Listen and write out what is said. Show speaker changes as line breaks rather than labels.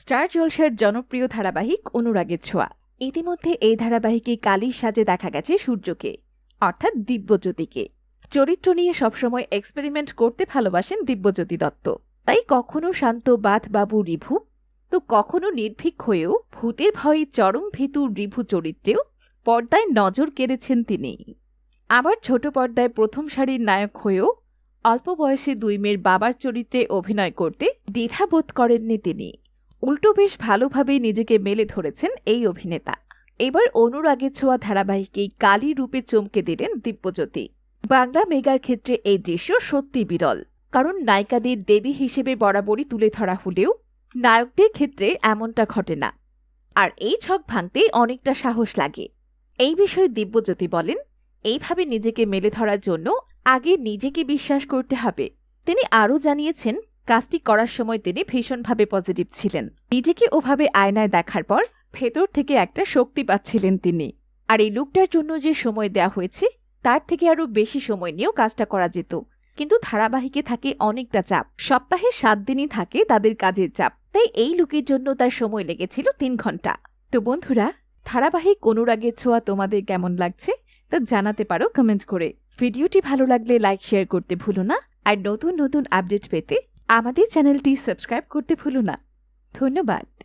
Star জলসার জনপ্রিয় ধারাবাহিক অনুরাগের ছোঁয়া। ইতিমধ্যে এই ধারাবাহিকে কালির সাজে দেখা গেছে সূর্যকে, অর্থাৎ দিব্যজ্যোতিকে। চরিত্র নিয়ে সবসময় এক্সপেরিমেন্ট করতে ভালোবাসেন দিব্যজ্যোতি দত্ত। তাই কখনো শান্ত বাথ বাবু রিভু, তো কখনো নির্ভীক হয়েও ভূতের ভয়ে চরম ভীতু রিভু চরিত্রেও পর্দায় নজর কেড়েছেন তিনি। আবার ছোট পর্দায় প্রথম সারির নায়ক হয়েও অল্প বয়সে দুই মেয়ের বাবার চরিত্রে অভিনয় করতে দ্বিধাবোধ করেননি তিনি। উল্টো বেশ ভালোভাবেই নিজেকে মেলে ধরেছেন এই অভিনেতা। এবার অনুরাগের ছোঁয়া ধারাবাহিকেই কালী রূপে চমকে দিলেন দিব্যজ্যোতি। বাংলা মেগার ক্ষেত্রে এই দৃশ্য সত্যি বিরল, কারণ নায়িকাদের দেবী হিসেবে বরাবরই তুলে ধরা হলেও নায়কদের ক্ষেত্রে এমনটা ঘটে না। আর এই ছক ভাঙতে অনেকটা সাহস লাগে। এই বিষয়ে দিব্যজ্যোতি বলেন, এইভাবে নিজেকে মেলে ধরার জন্য আগে নিজেকে বিশ্বাস করতে হবে। তিনি আরও জানিয়েছেন কাজটি করার সময় তিনি ভীষণভাবে পজিটিভ ছিলেন। নিজেকে ওভাবে আয়নায় দেখার পর ভেতর থেকে একটা শক্তি পাচ্ছিলেন তিনি। আর এই লুকটার জন্য যে সময় দেয়া হয়েছে, তার থেকে আরও বেশি সময় নিয়েও কাজটা করা যেত। কিন্তু ধারাবাহিকে থাকে অনেকটা চাপ। সপ্তাহে সাত দিনই থাকে তাদের কাজের চাপ। তাই এই লুকের জন্য তার সময় লেগেছিল তিন ঘণ্টা। তো বন্ধুরা, ধারাবাহিক অনুরাগের ছোঁয়া তোমাদের কেমন লাগছে? তা জানাতে পারো কমেন্ট করে। ভিডিওটি ভালো লাগলে লাইক শেয়ার করতে ভুলো না। আর নতুন নতুন আপডেট পেতে আমাদের চ্যানেলটি সাবস্ক্রাইব করতে ভুলো না। ধন্যবাদ।